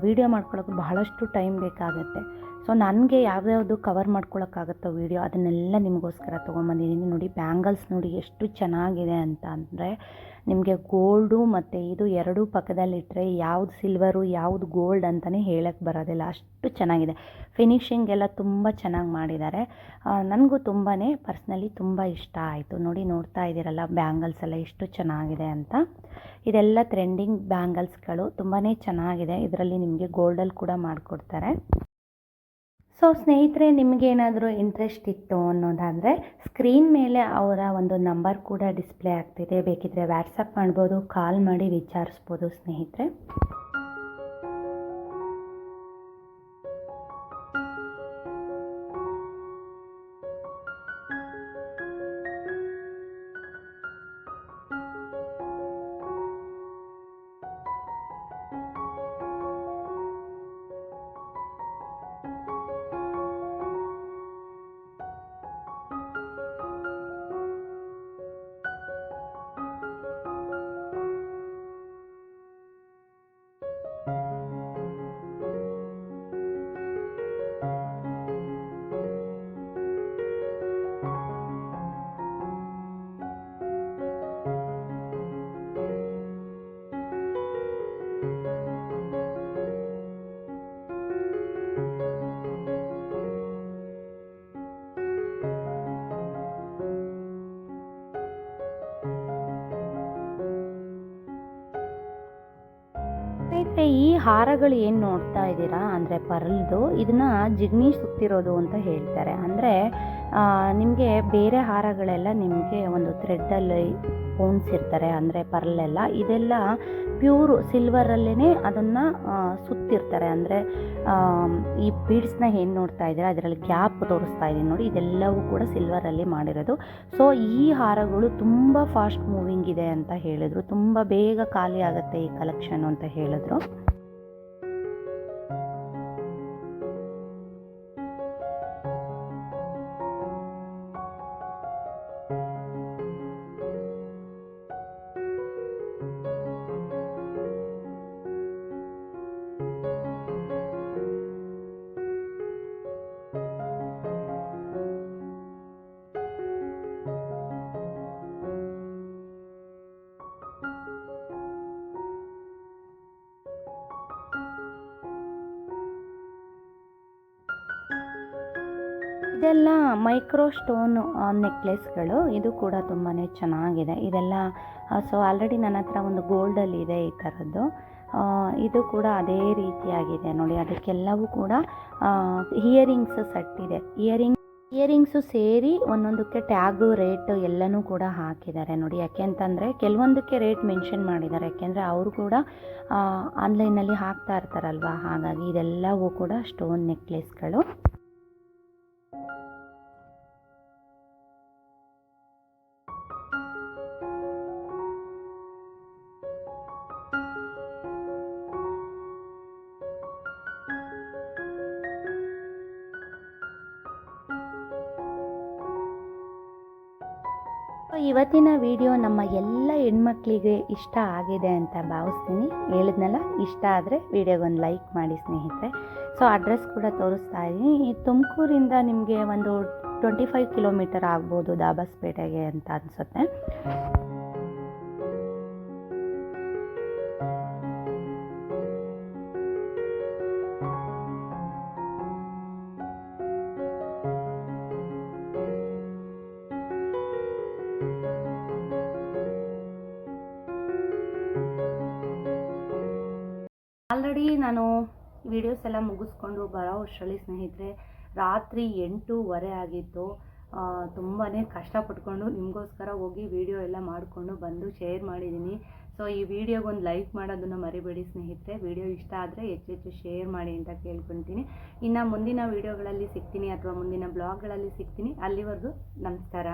S1: ವೀಡಿಯೋ ಮಾಡ್ಕೊಳ್ಳೋಕೆ ಬಹಳಷ್ಟು ಟೈಮ್ ಬೇಕಾಗುತ್ತೆ. ಸೊ ನನಗೆ ಯಾವ್ಯಾವುದು ಕವರ್ ಮಾಡ್ಕೊಳಕ್ಕಾಗುತ್ತೋ ವೀಡಿಯೋ ಅದನ್ನೆಲ್ಲ ನಿಮಗೋಸ್ಕರ ತೊಗೊಂಬಂದಿದ್ದೀನಿ. ನೋಡಿ ಬ್ಯಾಂಗಲ್ಸ್ ನೋಡಿ ಎಷ್ಟು ಚೆನ್ನಾಗಿದೆ ಅಂತ ಅಂದರೆ ನಿಮಗೆ ಗೋಲ್ಡು ಮತ್ತು ಇದು ಎರಡೂ ಪಕ್ಕದಲ್ಲಿಟ್ಟರೆ ಯಾವ್ದು ಸಿಲ್ವರು ಯಾವ್ದು ಗೋಲ್ಡ್ ಅಂತಲೇ ಹೇಳಕ್ಕೆ ಬರೋದಿಲ್ಲ. ಅಷ್ಟು ಚೆನ್ನಾಗಿದೆ. ಫಿನಿಷಿಂಗ್ ಎಲ್ಲ ತುಂಬ ಚೆನ್ನಾಗಿ ಮಾಡಿದ್ದಾರೆ. ನನಗೂ ತುಂಬಾ ಪರ್ಸ್ನಲಿ ತುಂಬ ಇಷ್ಟ ಆಯಿತು. ನೋಡಿ ನೋಡ್ತಾ ಇದ್ದೀರಲ್ಲ ಬ್ಯಾಂಗಲ್ಸ್ ಎಲ್ಲ ಎಷ್ಟು ಚೆನ್ನಾಗಿದೆ ಅಂತ. ಇದೆಲ್ಲ ಟ್ರೆಂಡಿಂಗ್ ಬ್ಯಾಂಗಲ್ಸ್ಗಳು ತುಂಬಾ ಚೆನ್ನಾಗಿದೆ. ಇದರಲ್ಲಿ ನಿಮಗೆ ಗೋಲ್ಡಲ್ಲಿ ಕೂಡ ಮಾಡಿಕೊಡ್ತಾರೆ. ಸೊ ಸ್ನೇಹಿತರೆ ನಿಮಗೇನಾದರೂ ಇಂಟ್ರೆಸ್ಟ್ ಇತ್ತು ಅನ್ನೋದಾದರೆ ಸ್ಕ್ರೀನ್ ಮೇಲೆ ಅವರ ಒಂದು ನಂಬರ್ ಕೂಡ ಡಿಸ್ಪ್ಲೇ ಆಗ್ತಿದೆ. ಬೇಕಿದ್ದರೆ ವ್ಯಾಟ್ಸಪ್ ಮಾಡ್ಬೋದು ಕಾಲ್ ಮಾಡಿ ವಿಚಾರಿಸ್ಬೋದು ಸ್ನೇಹಿತರೆ. ಈ ಹಾರಗಳು ಏನು ನೋಡ್ತಾ ಇದ್ದೀರಾ ಅಂದರೆ ಪರ್ಲ್ದು, ಇದನ್ನ ಜಿಗ್ನಿ ಸುತ್ತಿರೋದು ಅಂತ ಹೇಳ್ತಾರೆ. ಅಂದರೆ ನಿಮಗೆ ಬೇರೆ ಹಾರಗಳೆಲ್ಲ ನಿಮಗೆ ಒಂದು ಥ್ರೆಡ್ಡಲ್ಲಿ ಪೋಣಿಸಿರ್ತಾರೆ ಅಂದರೆ ಪರ್ಲೆಲ್ಲ. ಇದೆಲ್ಲ ಪ್ಯೂರ್ ಸಿಲ್ವರಲ್ಲೇ ಅದನ್ನು ಸುತ್ತಿರ್ತಾರೆ. ಅಂದರೆ ಈ ಬೀಡ್ಸ್ನ ಏನು ನೋಡ್ತಾ ಇದ್ದೀರ? ಅದರಲ್ಲಿ ಗ್ಯಾಪ್ ತೋರಿಸ್ತಾ ಇದ್ದೀನಿ ನೋಡಿ. ಇದೆಲ್ಲವೂ ಕೂಡ ಸಿಲ್ವರಲ್ಲಿ ಮಾಡಿರೋದು. ಸೊ ಈ ಹಾರಗಳು ತುಂಬ ಫಾಸ್ಟ್ ಮೂವಿಂಗ್ ಇದೆ ಅಂತ ಹೇಳಿದರು. ತುಂಬ ಬೇಗ ಖಾಲಿ ಆಗುತ್ತೆ ಈ ಕಲೆಕ್ಷನ್ ಅಂತ ಹೇಳಿದ್ರು. ಇದೆಲ್ಲ ಮೈಕ್ರೋ ಸ್ಟೋನ್ ನೆಕ್ಲೆಸ್ಗಳು. ಇದು ಕೂಡ ತುಂಬಾ ಚೆನ್ನಾಗಿದೆ. ಇದೆಲ್ಲ ಸೊ ಆಲ್ರೆಡಿ ನನ್ನ ಹತ್ರ ಒಂದು ಗೋಲ್ಡಲ್ಲಿ ಇದೆ ಈ ಥರದ್ದು. ಇದು ಕೂಡ ಅದೇ ರೀತಿಯಾಗಿದೆ ನೋಡಿ. ಅದಕ್ಕೆಲ್ಲವೂ ಕೂಡ ಇಯರಿಂಗ್ಸ್ ಸೆಟ್ ಇದೆ ಇಯರಿಂಗ್, ಇಯರಿಂಗ್ಸು ಸೇರಿ ಒಂದೊಂದಕ್ಕೆ ಟ್ಯಾಗು, ರೇಟ್ ಎಲ್ಲನೂ ಕೂಡ ಹಾಕಿದ್ದಾರೆ ನೋಡಿ. ಯಾಕೆ ಅಂತಂದರೆ ಕೆಲವೊಂದಕ್ಕೆ ರೇಟ್ ಮೆನ್ಷನ್ ಮಾಡಿದ್ದಾರೆ. ಯಾಕೆಂದರೆ ಅವರು ಕೂಡ ಆನ್ಲೈನಲ್ಲಿ ಹಾಕ್ತಾ ಇರ್ತಾರಲ್ವ? ಹಾಗಾಗಿ ಇದೆಲ್ಲವೂ ಕೂಡ ಸ್ಟೋನ್ ನೆಕ್ಲೆಸ್ಗಳು. ಇವತ್ತಿನ ವಿಡಿಯೋ ನಮ್ಮ ಎಲ್ಲ ಹೆಣ್ಮಕ್ಳಿಗೆ ಇಷ್ಟ ಆಗಿದೆ ಅಂತ ಭಾವಿಸ್ತೀನಿ. ಹೇಳಿದ್ನಲ್ಲ, ಇಷ್ಟ ಆದರೆ ವಿಡಿಯೋಗೊಂದು ಲೈಕ್ ಮಾಡಿ ಸ್ನೇಹಿತರೆ. ಸೊ ಅಡ್ರೆಸ್ ಕೂಡ ತೋರಿಸ್ತಾ ಇದ್ದೀನಿ. ಈ ತುಮಕೂರಿಂದ ನಿಮಗೆ ಒಂದು ಟ್ವೆಂಟಿ ಫೈವ್ ಕಿಲೋಮೀಟರ್ ಆಗ್ಬೋದು ದಾಬಾಸ್ಪೇಟೆಗೆ ಅಂತ ಅನಿಸುತ್ತೆ. ವಿಡಿಯೋಸ್ ಎಲ್ಲ ಮುಗಿಸ್ಕೊಂಡು ಬರೋ ಅಷ್ಟರಲ್ಲಿ ಸ್ನೇಹಿತರೆ, ರಾತ್ರಿ ಎಂಟೂವರೆ ಆಗಿತ್ತು. ತುಂಬಾ ಕಷ್ಟಪಟ್ಕೊಂಡು ನಿಮಗೋಸ್ಕರ ಹೋಗಿ ವಿಡಿಯೋ ಎಲ್ಲ ಮಾಡಿಕೊಂಡು ಬಂದು ಶೇರ್ ಮಾಡಿದ್ದೀನಿ. ಸೊ, ಈ ವಿಡಿಯೋಗೊಂದು ಲೈಕ್ ಮಾಡೋದನ್ನು ಮರಿಬೇಡಿ ಸ್ನೇಹಿತರೆ. ವಿಡಿಯೋ ಇಷ್ಟ ಆದರೆ ಹೆಚ್ಚು ಹೆಚ್ಚು ಶೇರ್ ಮಾಡಿ ಅಂತ ಕೇಳ್ಕೊತೀನಿ ಇನ್ನು ಮುಂದಿನ ವಿಡಿಯೋಗಳಲ್ಲಿ ಸಿಗ್ತೀನಿ, ಅಥವಾ ಮುಂದಿನ ಬ್ಲಾಗ್ಗಳಲ್ಲಿ ಸಿಗ್ತೀನಿ. ಅಲ್ಲಿವರೆಗೂ ನಮಸ್ಕಾರ.